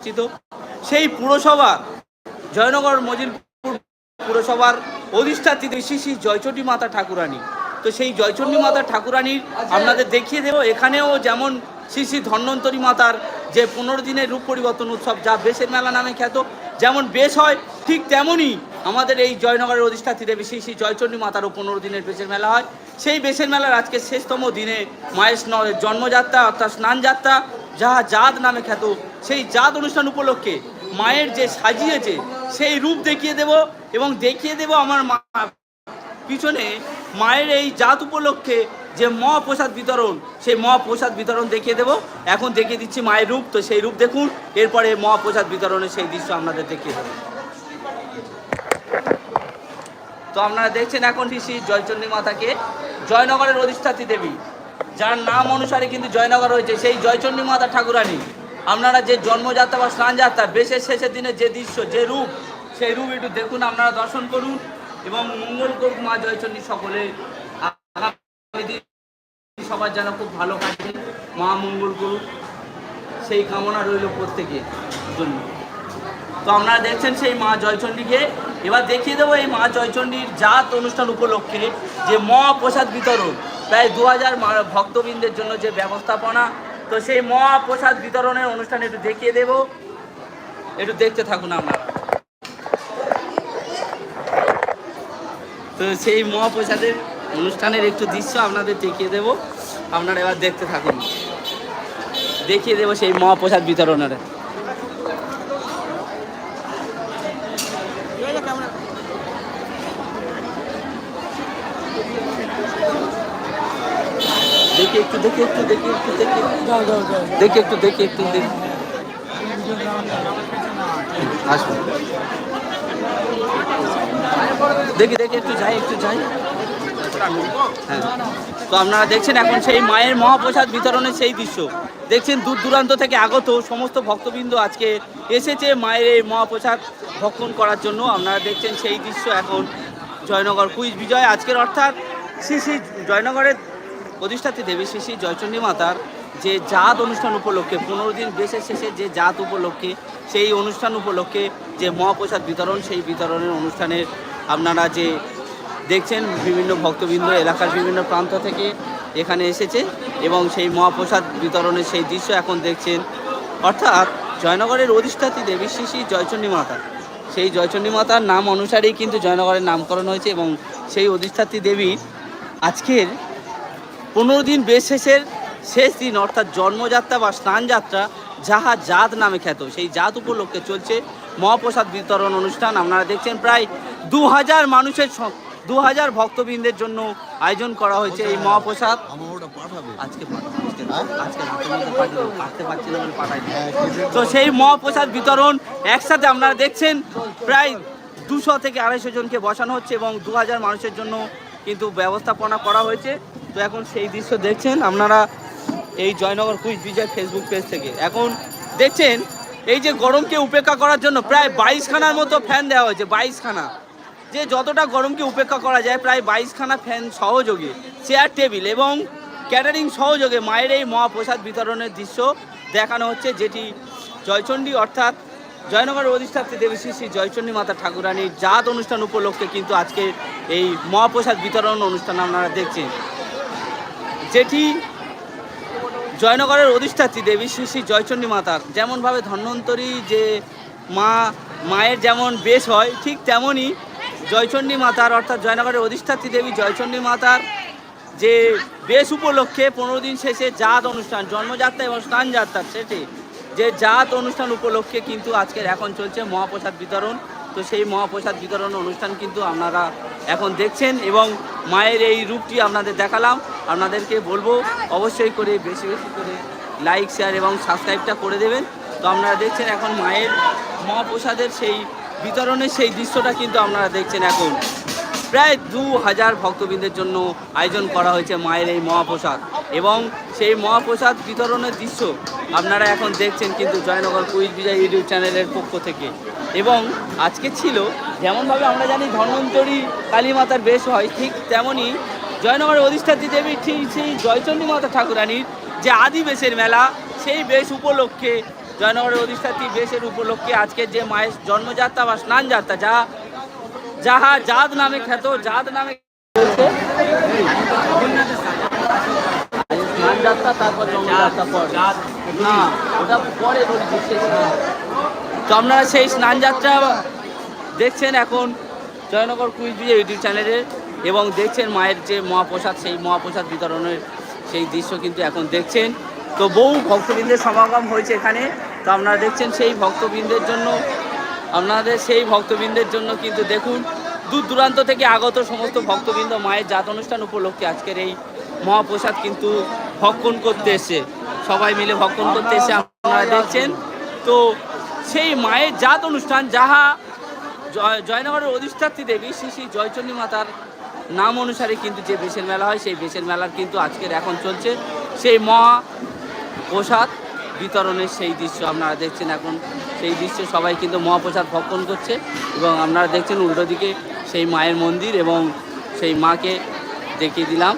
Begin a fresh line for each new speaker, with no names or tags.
পরিচিত সেই পুরসভা, জয়নগর মজিলপুর পুরসভার অধিষ্ঠাত্রী শ্রী শ্রী জয়চণ্ডী মাতা ঠাকুরানী। তো সেই জয়চণ্ডী মাতা ঠাকুরানীর আপনাদের দেখিয়ে দেবো, এখানেও যেমন শ্রী শ্রী ধন্বন্তরী মাতার যে পনেরো দিনের রূপ পরিবর্তন উৎসব যা বেশের মেলা নামে খ্যাত, যেমন বেশ হয়, ঠিক তেমনই আমাদের এই জয়নগরের অধিষ্ঠাত্রী দেবী শ্রী শ্রী জয়চণ্ডী মাতারও পনেরো দিনের বেশের মেলা হয়। সেই বেশের মেলার আজকে শেষতম দিনে মায়ের জন্মযাত্রা অর্থাৎ স্নানযাত্রা, যাহা জাত নামে খ্যাত সেই জাত অনুষ্ঠান উপলক্ষে মায়ের যে সাজিয়েছে, সেই রূপ দেখিয়ে দেব এবং দেখিয়ে দেব আমার মা। পিছনে মায়ের এই জাত উপলক্ষে যে মহাপ্রসাদ বিতরণ, সেই মহাপ্রসাদ বিতরণ দেখিয়ে দেব। এখন দেখিয়ে দিচ্ছি মায়ের রূপ, তো সেই রূপ দেখুন, এরপরে মহাপ্রসাদ বিতরণের সেই দৃশ্য আপনাদের দেখিয়ে দেবো। তো আপনারা দেখছেন এখন শ্রী জয়চণ্ডী মাতাকে, জয়নগরের অধিষ্ঠাত্রী দেবী, যার নাম অনুসারে কিন্তু জয়নগর হয়েছে সেই জয়চণ্ডী মাতা ঠাকুরানী। আপনারা যে জন্মযাত্রা বা স্নানযাত্রা, বেশের শেষের দিনে যে দৃশ্য, যে রূপ, সেই রূপ একটু দেখুন, আপনারা দর্শন করুন এবং মঙ্গল করুক মা জয়চন্ডী সকলে। সবার যেন খুব ভালো কাটে, মা মঙ্গল করুক। সেই কামনা রইল প্রত্যেকের জন্য। তো আপনারা দেখছেন সেই মা জয়চণ্ডীকে এবার দেখিয়ে দেবো এই মা জয়চণ্ডীর জাত অনুষ্ঠান উপলক্ষে যে মহাপ্রসাদ বিতরণ, প্রায় দু হাজার ভক্তবৃন্দের জন্য যে ব্যবস্থাপনা তো সেই মহাপ্রসাদ বিতরণের অনুষ্ঠান একটু দেখিয়ে দেব। একটু দেখতে থাকুন আপনারা। তো সেই মহাপ্রসাদের অনুষ্ঠানের একটু দৃশ্য আপনাদের দেখিয়ে দেব। আপনারা এবার দেখতে থাকুন। দেখিয়ে দেবো সেই মহাপ্রসাদ বিতরণের। দেখি একটু দেখি একটু দেখি একটু দেখি। দেখি একটু দেখি একটু দেখি। আসুন। দেখি দেখি একটু যাই একটু যাই। হ্যাঁ। তো আপনারা দেখছেন এখন সেই মায়ের মহাপ্রসাদ বিতরণের সেই দৃশ্য। দেখছেন দূর দূরান্ত থেকে আগত সমস্ত ভক্তবৃন্দ আজকে এসেছে মায়ের এই মহাপ্রসাদ ভক্ষণ করার জন্য। আপনারা দেখছেন সেই দৃশ্য এখন জয়নগর কুইজ বিজয় আজকের অর্থাৎ শ্রী শ্রী জয়নগরের অধিষ্ঠাত্রী দেবী শ্রী জয়চণ্ডী মাতার যে জাত অনুষ্ঠান উপলক্ষে, পনেরো দিন বেশের শেষে যে জাত উপলক্ষে, সেই অনুষ্ঠান উপলক্ষে যে মহাপ্রসাদ বিতরণ, সেই বিতরণের অনুষ্ঠানের আপনারা যে দেখছেন বিভিন্ন ভক্তবৃন্দ, এলাকার বিভিন্ন প্রান্ত থেকে এখানে এসেছে এবং সেই মহাপ্রসাদ বিতরণের সেই দৃশ্য এখন দেখছেন। অর্থাৎ জয়নগরের অধিষ্ঠাত্রী দেবী শ্রী শ্রী জয়চণ্ডী মাতা। সেই জয়চণ্ডী মাতার নাম অনুসারেই কিন্তু জয়নগরের নামকরণ হয়েছে এবং সেই অধিষ্ঠাত্রী দেবী আজকের পনেরো দিন বেশ শেষের শেষ দিন অর্থাৎ জন্মযাত্রা বা স্নানযাত্রা যাহা জাত নামে খ্যাত। সেই জাত উপলক্ষে চলছে মহাপ্রসাদ বিতরণ অনুষ্ঠান। আপনারা দেখছেন প্রায় দু হাজার মানুষের দু হাজার ভক্তবৃন্দের জন্য আয়োজন করা হয়েছে এই মহাপ্রসাদ। আজকে দেবো। তো। সেই মহাপ্রসাদ বিতরণ একসাথে আপনারা দেখছেন প্রায় দুশো থেকে আড়াইশো জনকে বসানো হচ্ছে এবং দু হাজার মানুষের জন্য কিন্তু ব্যবস্থাপনা করা হয়েছে। তো এখন সেই দৃশ্য দেখছেন আপনারা এই Joynagar quiz Bijoy Facebook page থেকে। এখন দেখছেন, এই যে গরমকে উপেক্ষা করার জন্য প্রায় বাইশখানার মতো ফ্যান দেওয়া হয়েছে, বাইশখানা। যে যতটা গরমকে উপেক্ষা করা যায়, প্রায় বাইশখানা ফ্যান সহযোগে চেয়ার টেবিল এবং ক্যাটারিং সহযোগে মায়ের এই মহাপ্রসাদ বিতরণের দৃশ্য দেখানো হচ্ছে, যেটি জয়চণ্ডী অর্থাৎ জয়নগরের অধিষ্ঠাত্রী দেবী শ্রী শ্রী জয়চণ্ডী মাতা ঠাকুরানীর জাত অনুষ্ঠান উপলক্ষে কিন্তু আজকে এই মহাপ্রসাদ বিতরণ অনুষ্ঠান আপনারা দেখছেন। যেটি জয়নগরের অধিষ্ঠাত্রী দেবী শ্রী শ্রী জয়চণ্ডী মাতার। যেমনভাবে ধন্বন্তরী যে মা, মায়ের যেমন বেশ হয়, ঠিক তেমনই জয়চণ্ডী মাতার, অর্থাৎ জয়নগরের অধিষ্ঠাত্রী দেবী জয়চণ্ডী মাতার যে বেশ উপলক্ষে পনেরো দিন শেষে জাত অনুষ্ঠান, জন্মযাত্রা এবং স্নানযাত্রা, সেটি যে জাত অনুষ্ঠান উপলক্ষে কিন্তু আজকের এখন চলছে মহাপ্রসাদ বিতরণ। তো সেই মহাপ্রসাদ বিতরণ অনুষ্ঠান কিন্তু আপনারা এখন দেখছেন এবং মায়ের এই রূপটি আপনাদের দেখালাম। আপনাদেরকে বলব, অবশ্যই করে বেশি বেশি করে লাইক শেয়ার এবং সাবস্ক্রাইবটা করে দেবেন। তো আপনারা দেখছেন এখন মায়ের মহাপ্রসাদের সেই বিতরণের সেই দৃশ্যটা কিন্তু আপনারা দেখছেন এখন। প্রায় দু হাজার ভক্তবৃন্দের জন্য আয়োজন করা হয়েছে মায়ের এই মহাপ্রসাদ এবং সেই মহাপ্রসাদ বিতরণের দৃশ্য আপনারা এখন দেখছেন কিন্তু জয়নগর কুইজ বিজয় ইউটিউব চ্যানেলের পক্ষ থেকে। এবং আজকে ছিল, যেমনভাবে আমরা জানি ধন্বন্তরী কালী মাতার বেশ হয়, ঠিক তেমনই জয়নগরের অধিষ্ঠাত্রী দেবী ঠিক সেই জয়চণ্ডী মাতা ঠাকুরানীর যে আদি বেশের মেলা, সেই বেশ উপলক্ষে, জয়নগরের অধিষ্ঠাত্রী বেশের উপলক্ষে আজকে যে মায়ের জন্মযাত্রা বা স্নান যাত্রা যা, যাহা জাত নামে খ্যাত, জাত নামে। স্নান আপনারা সেই স্নান যাত্রা দেখছেন এখন জয়নগর কুইজ বিজয় ইউটিউব চ্যানেলে এবং দেখছেন মায়ের যে মহাপ্রসাদ, সেই মহাপ্রসাদ বিতরণের সেই দৃশ্য কিন্তু এখন দেখছেন। তো বহু ভক্তবৃন্দের সমাগম হয়েছে এখানে। তো আপনারা দেখছেন সেই ভক্তবৃন্দের জন্য, আপনাদের সেই ভক্তবৃন্দের জন্য কিন্তু দেখুন, দূর দূরান্ত থেকে আগত সমস্ত ভক্তবৃন্দ মায়ের জাত অনুষ্ঠান উপলক্ষে আজকের এই মহাপ্রসাদ কিন্তু ভক্ষণ করতে এসে সবাই মিলে ভক্ষণ করতে এসে আপনারা দেখছেন। তো সেই মায়ের জাত অনুষ্ঠান, যাহা জয়, জয়নগরের অধিষ্ঠাত্রী দেবী শ্রী শ্রী জয়চন্ডী মাতার নাম অনুসারে কিন্তু যে বেশের মেলা হয়, সেই বেশের মেলার কিন্তু আজকের এখন চলছে। সেই মহা প্রসাদ বিতরণের সেই দৃশ্য আপনারা দেখছেন এখন। সেই দৃশ্য সবাই কিন্তু মহাপ্রসাদ ভক্ষণ করছে এবং আপনারা দেখছেন উল্টো দিকে সেই মায়ের মন্দির এবং সেই মাকে দেখিয়ে দিলাম।